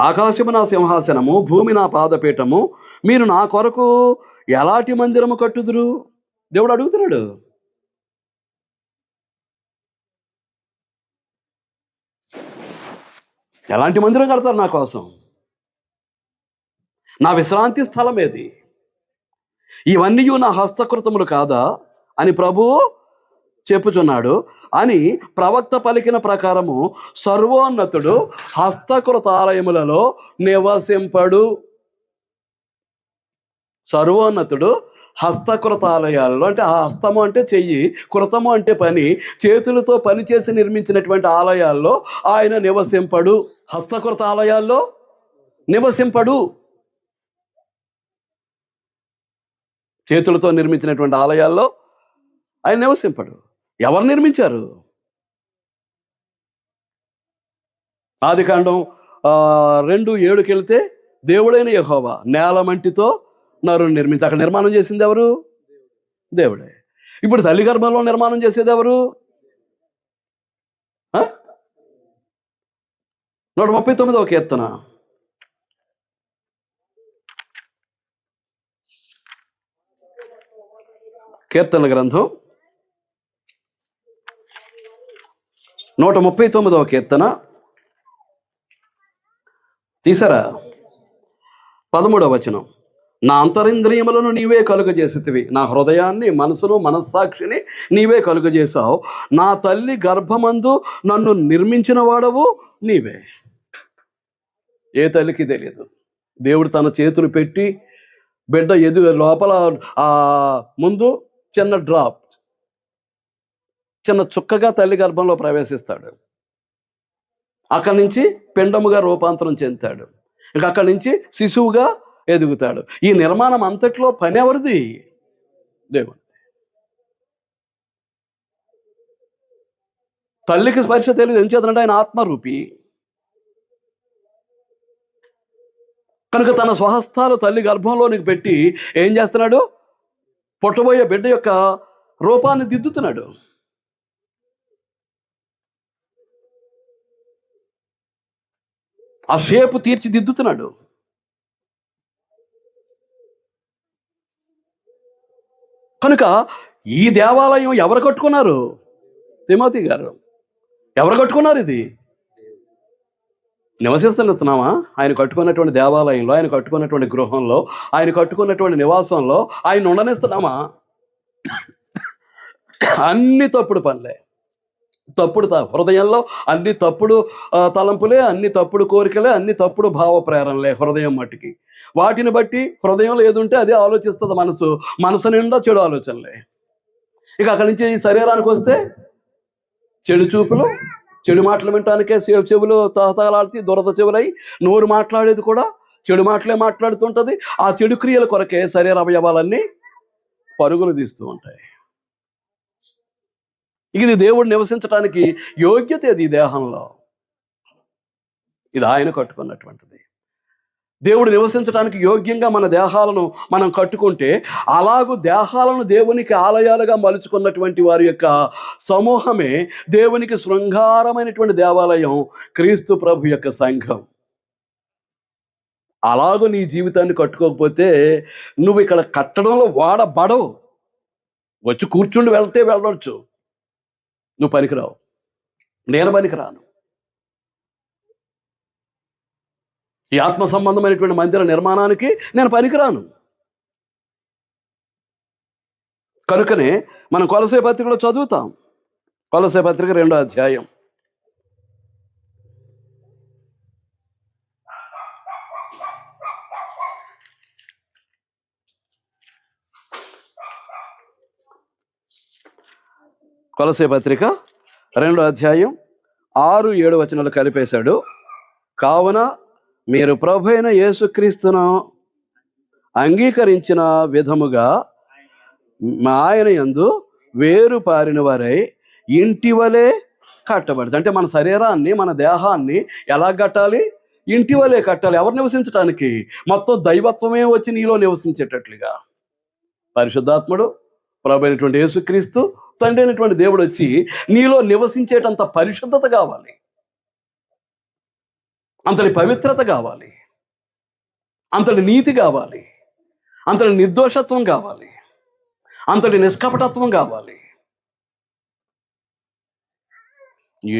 ఆకాశము నా సింహాసనము భూమి నా పాదపీఠము. మీరు నా కొరకు ఎలాంటి మందిరము కట్టుదురు? దేవుడు అడుగుతున్నాడు. ఎలాంటి మందిరం కడతారు నా కోసం? నా విశ్రాంతి స్థలం ఏది ఇవన్నీ నా హస్తకృతములు కాదా? అని ప్రభువు చెప్పుచున్నాడు. అని ప్రవక్త పలికిన ప్రకారము సర్వోన్నతుడు హస్తకృత ఆలయములలో నివసింపడు. సర్వోన్నతుడు హస్తకృత ఆలయాలలో అంటే ఆ హస్తము అంటే చెయ్యి కృతము అంటే పని చేతులతో పని చేసి నిర్మించినటువంటి ఆలయాల్లో ఆయన నివసింపడు. హస్తకృత ఆలయాల్లో నివసింపడు. చేతులతో నిర్మించినటువంటి ఆలయాల్లో ఆయన నివసింపడు. ఎవరు నిర్మించారు? ఆది కాండం రెండు ఏడుకి వెళ్తే దేవుడైన యహోవా నేల మంటితో నరుని నిర్మించి అక్కడ నిర్మాణం చేసింది ఎవరు? దేవుడే. ఇప్పుడు తల్లి గర్భంలో నిర్మాణం చేసేది ఎవరు? ఆ? నూట ముప్పై తొమ్మిదవ కీర్తన. కీర్తన గ్రంథం. నూట ముప్పై తొమ్మిదవ కీర్తన. తీసారా? పదమూడవ వచనం. నా అంతరింద్రియములను నీవే కలుగజేసితివి. నా హృదయాన్ని మనసును మనస్సాక్షిని నీవే కలుగజేశావు. నా తల్లి గర్భమందు నన్ను నిర్మించిన వాడవు నీవే. ఏ తల్లికి తెలియదు. దేవుడు తన చేతులు పెట్టి బిడ్డ ఎదు లోపల ముందు చిన్న డ్రాప్ చిన్న చుక్కగా తల్లి గర్భంలో ప్రవేశిస్తాడు. అక్కడి నుంచి పిండముగా రూపాంతరం చెందుతాడు. ఇంకా అక్కడి నుంచి శిశువుగా ఎదుగుతాడు. ఈ నిర్మాణం అంతట్లో పని ఎవరిది? దేవుడు. తల్లికి స్పర్శ తెలియదు. ఏం చేద్దంటే ఆయన ఆత్మరూపి. కనుక తన స్వహస్తాలు తల్లి గర్భంలోనికి పెట్టి ఏం చేస్తున్నాడు? పుట్టబోయే బిడ్డ యొక్క రూపాన్ని దిద్దుతున్నాడు. ఆ షేపు తీర్చిదిద్దుతున్నాడు. కనుక ఈ దేవాలయం ఎవరు కట్టుకున్నారు? తిమోతి గారు. ఎవరు కట్టుకున్నారు ఇది? నివసిస్తున్నామా ఆయన కట్టుకున్నటువంటి దేవాలయంలో ఆయన కట్టుకున్నటువంటి గృహంలో ఆయన కట్టుకున్నటువంటి నివాసంలో ఆయన ఉండనిస్తున్నామా? అన్ని తప్పుడు పనులే. తప్పుడు త- హృదయంలో అన్ని తప్పుడు తలంపులే అన్ని తప్పుడు కోరికలే అన్ని తప్పుడు భావ ప్రేరణలే హృదయం మట్టికి. వాటిని బట్టి హృదయంలో ఏది ఉంటే అదే ఆలోచిస్తుంది మనసు. మనసు నిండా చెడు ఆలోచనలే. ఇక అక్కడి నుంచి ఈ శరీరానికి వస్తే చెడు చూపులు చెడు మాటలు వినటానికే చెవు చెవులు తహతలాడితే దురద చెవులై నోరు మాట్లాడేది కూడా చెడు మాటలే మాట్లాడుతుంటుంది. ఆ చెడు క్రియల కొరకే శరీర అవయవాలన్నీ పరుగులు తీస్తూ ఉంటాయి. ఇది దేవుడు నివసించడానికి యోగ్యత ఇది దేహంలో. ఇది ఆయన కట్టుకున్నటువంటిది. దేవుడు నివసించడానికి యోగ్యంగా మన దేహాలను మనం కట్టుకుంటే అలాగూ దేహాలను దేవునికి ఆలయాలుగా మలుచుకున్నటువంటి వారి యొక్క సమూహమే దేవునికి శృంగారమైనటువంటి దేవాలయం క్రీస్తు ప్రభు యొక్క సంఘం. అలాగూ నీ జీవితాన్ని కట్టుకోకపోతే నువ్వు ఇక్కడ కట్టడంలో వాడబడవు. వచ్చి కూర్చుండి వెళ్తే వెళ్ళవచ్చు నువ్వు పనికిరావు. నేను పనికిరాను. ఈ ఆత్మ సంబంధమైనటువంటి మందిర నిర్మాణానికి నేను పనికిరాను. కనుకనే మనం కొలసే పత్రికలో చదువుతాం. కొలసే పత్రిక రెండో అధ్యాయం. కొలసే పత్రిక రెండో అధ్యాయం ఆరు ఏడు వచనాలు కలిపేశాడు. కావున మీరు ప్రభు అయిన యేసుక్రీస్తును అంగీకరించిన విధముగా ఆయన యందు వేరు పారిన వారై ఇంటి వలె అంటే మన శరీరాన్ని మన దేహాన్ని ఎలా కట్టాలి? ఇంటి వలె కట్టాలి. ఎవరు నివసించడానికి మొత్తం దైవత్వమే వచ్చి నీలో నివసించేటట్లుగా. పరిశుద్ధాత్ముడు ప్రభు అయినటువంటి యేసుక్రీస్తు తండ్రి అయినటువంటి దేవుడు వచ్చి నీలో నివసించేటంత పరిశుద్ధత కావాలి. అంతటి పవిత్రత కావాలి. అంతటి నీతి కావాలి. అంతటి నిర్దోషత్వం కావాలి. అంతటి నిష్కపటత్వం కావాలి.